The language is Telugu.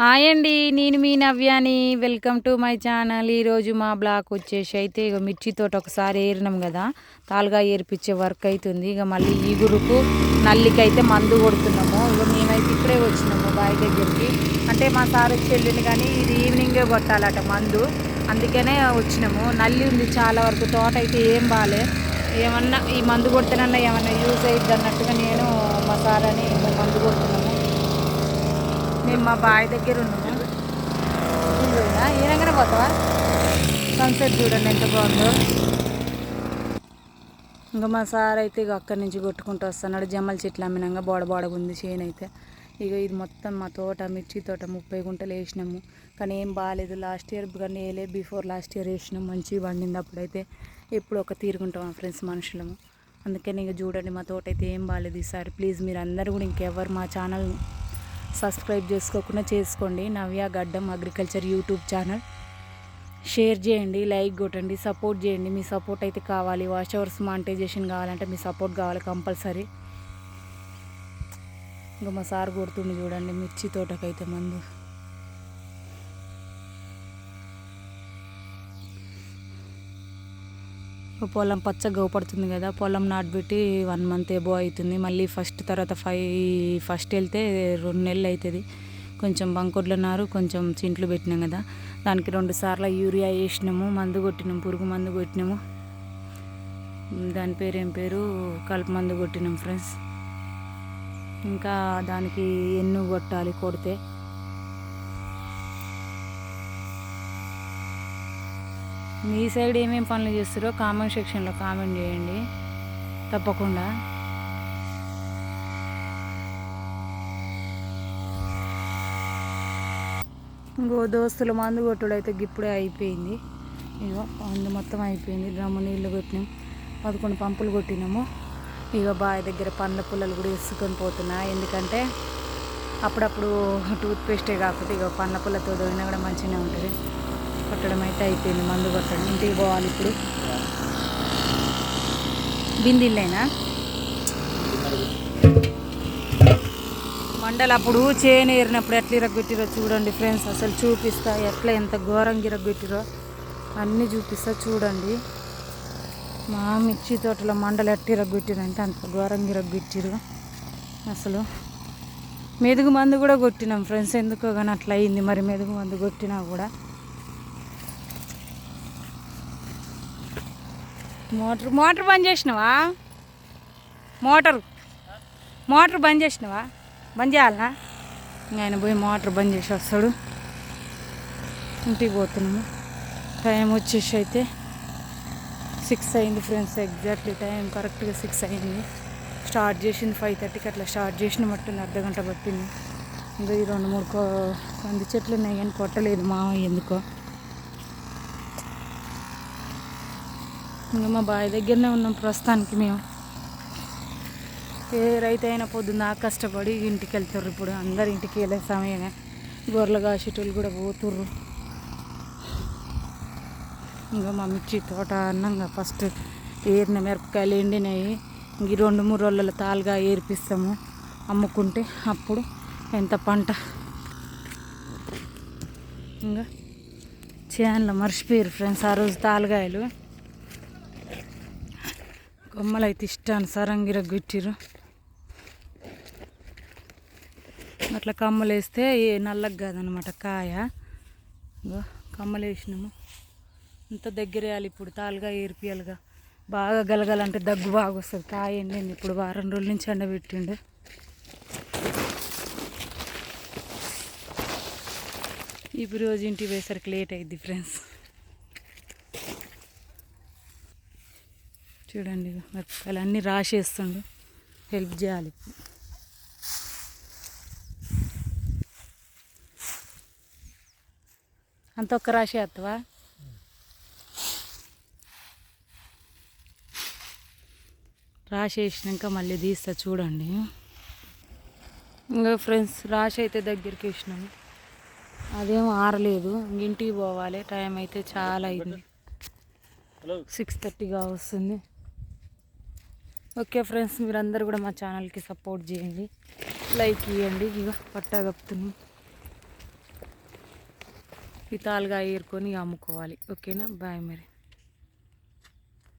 హాయ్ అండి నేను మీ నవ్యాని. Welcome to my channel. ఈరోజు మా బ్లాక్ వచ్చేసి అయితే ఇక మిర్చి తోట ఒకసారి ఏరినాం కదా. తాలుగా ఏర్పించే వర్క్ అవుతుంది ఇక మళ్ళీ ఈగురుకు నల్లికి అయితే మందు కొడుతున్నాము. ఇక మేమైతే ఇప్పుడే వచ్చినాము బావి దగ్గరికి. అంటే మా సార్ చెల్లిని కానీ ఇది ఈవినింగే కొట్టాలట మందు. అందుకనే వచ్చినాము. నల్లి ఉంది చాలా వరకు. తోట అయితే ఏం బాగాలే ఏమన్నా ఈ మందు కొడితేనన్నా ఏమన్నా యూజ్ అయ్యిద్ది అన్నట్టుగా నేను మా సార్ అని మందు కొడుతున్నాము. మేము మా బావి దగ్గర ఉన్నాము ఈయనగానే పోతావా? సన్సెట్ చూడండి ఎంత బాగుందో. ఇంకా మా సార్ అయితే ఇక అక్కడి నుంచి కొట్టుకుంటూ వస్తున్నాడు. జమ్మల చెట్లు అమ్మినాక బోడ బోడగా ఉంది చేను అయితే. ఇక ఇది మొత్తం మా తోట మిర్చి తోట ముప్పై గుంటలు వేసినాము. కానీ ఏం బాగాలేదు లాస్ట్ ఇయర్ కానీ వేయలేదు బిఫోర్ లాస్ట్ ఇయర్ వేసినాం. మంచిగా పండింది అప్పుడైతే. ఎప్పుడు ఒక తీరుకుంటాం మా ఫ్రెండ్స్ మనుషులము. అందుకని ఇక చూడండి మా తోట అయితే ఏం బాగాలేదు ఈసారి. ప్లీజ్ మీరు అందరూ కూడా ఇంకెవరు మా ఛానల్ సబ్స్క్రైబ్ చేసుకోకుండా చేసుకోండి. Navya Gaddam agriculture YouTube channel. Share చేయండి లైక్ కొట్టండి సపోర్ట్ చేయండి. మీ సపోర్ట్ అయితే కావాలి. వాష్ అవర్స్ మానిటైజేషన్ కావాలంటే మీ సపోర్ట్ కావాలి కంపల్సరీ. ఇంకా మా సార్ కొడుతుండి చూడండి మిర్చి తోటకైతే మందు. పొలం పచ్చగా పడుతుంది కదా పొలం నాటుబెట్టి వన్ మంత్ ఏబో అవుతుంది మళ్ళీ ఫస్ట్ తర్వాత ఫైవ్ ఫస్ట్ వెళ్తే రెండు నెలలు అవుతుంది కొంచెం బంకుడ్లు నారు కొంచెం చింట్లు పెట్టినాం కదా దానికి రెండు సార్లు యూరియా వేసినాము మందు కొట్టినాము పురుగు మందు కొట్టినాము. దాని పేరు ఏం పేరు? కలుపు మందు కొట్టినాం ఫ్రెండ్స్ ఇంకా దానికి ఎన్ను కొట్టాలి కొడితే. మీ సైడ్ ఏమేమి పనులు చేస్తారో కామెంట్ సెక్షన్లో కామెంట్ చేయండి. తప్పకుండా. ఇంకో దోస్తుల మందు కొట్టుడు అయితే ఇప్పుడే అయిపోయింది. ఇగో మందు మొత్తం అయిపోయింది. డ్రమ్ము నీళ్ళు కొట్టినాం. పదకొండు పంపులు కొట్టినాము. ఇక బావి దగ్గర పండ్ల పుల్లలు కూడా వేసుకొని పోతున్నా. ఎందుకంటే అప్పుడప్పుడు టూత్ పేస్టే కాకపోతే ఇక పండ్ల పుల్లతో దొరికినా కూడా మంచిగానే ఉంటుంది. కొట్టడం అయితే అయిపోయింది మందు కొట్టడం. ఇంటికి పోవాలి ఇప్పుడు. బిందిళ్ళైనా? మండలు అప్పుడు చేను ఏరినప్పుడు ఎట్లా ఇరగొట్టిరో చూడండి ఫ్రెండ్స్ అసలు చూపిస్తా ఎట్లా ఎంత ఘోరంగా ఇరగొట్టిరో. అన్నీ చూపిస్తా చూడండి. మా మిర్చి తోటలో మండలు ఎట్లా ఇరగొట్టిరంటే అంత ఘోరంగా ఇరగొట్టిరు అసలు. మెదుగు మందు కూడా కొట్టినాం ఫ్రెండ్స్ ఎందుకో కానీ అట్లా అయింది. మరి మెదుగు మందు కొట్టినా కూడా మోటార్ మోటార్ బంద్ చేసినావా? మోటార్ మోటార్ బంద్ చేసినావా? బంద్ చేయాలనా? ఆయన పోయి మోటార్ బంద్ చేసి వస్తాడు. ఇంటికి పోతున్నాము. టైం వచ్చేసి అయితే సిక్స్ అయింది ఫ్రెండ్స్ ఎగ్జాక్ట్లీ టైం కరెక్ట్గా సిక్స్ అయింది. స్టార్ట్ చేసింది ఫైవ్ థర్టీకి అట్లా స్టార్ట్ చేసిన మట్టుంది అర్ధ గంట పట్టింది. ఇంకా ఈ రెండు మూడు కంది చెట్లు ఉన్నాయి కానీ కొట్టలేదు మావ ఎందుకో. ఇంకా మా బావి దగ్గరనే ఉన్నాం ప్రస్తుతానికి మేము. ఏ రైతు అయినా పొద్దున్న కష్టపడి ఇంటికి వెళ్తారు ఇప్పుడు. అందరు ఇంటికి వెళ్ళే సమయమే. గొర్రెలు కాసేటోళ్ళు కూడా పోతుర్రు. ఇంకా మా మిర్చి తోట అన్నంగా ఫస్ట్ ఏరిన మిరపకాయలు ఎండినాయి. ఇంక రెండు మూడు రోజుల తాలుగా ఏర్పిస్తాము. అమ్ముకుంటే అప్పుడు ఎంత పంట. ఇంకా చేనులో మర్చిపోయారు ఫ్రెండ్స్ ఆ రోజు తాలుగాయలు. కొమ్మలు అయితే ఇష్టానుసారంగా ఇరగొట్టిరు అట్లా కమ్మలు వేస్తే నల్లగా కాదనమాట కాయ. కమ్మలు వేసినాము ఇంత దగ్గర వేయాలి ఇప్పుడు తాలుగా ఏరిపియాలిగా. బాగా గలగాలంటే దగ్గు బాగా వస్తుంది కాయ ఎండింది ఇప్పుడు వారం రోజుల నుంచి ఎండబెట్టిండు. ఇప్పుడు రోజు ఇంటికి వేసరికి లేట్ అయింది ఫ్రెండ్స్. చూడండి మిరపకాయలు అన్నీ రాసేస్తుండు. హెల్ప్ చేయాలి. అంత ఒక్క రాసి వేస్తావా రాసేసినాక మళ్ళీ తీస్తా చూడండి. ఇంకా ఫ్రెండ్స్ రాసి అయితే దగ్గరికి వేసినాము అదేం ఆరలేదు. ఇంటికి పోవాలి. టైం అయితే చాలా అయింది. సిక్స్ థర్టీగా వస్తుంది. ఓకే ఫ్రెండ్స్ మీరందరూ కూడా మా ఛానల్కి సపోర్ట్ చేయండి. లైక్ ఇవ్వండి ఇక పట్టా కప్పుతున్నాం. వితాలుగా ఏరుకొని అమ్ముకోవాలి. ఓకేనా? బాయ్ మరి.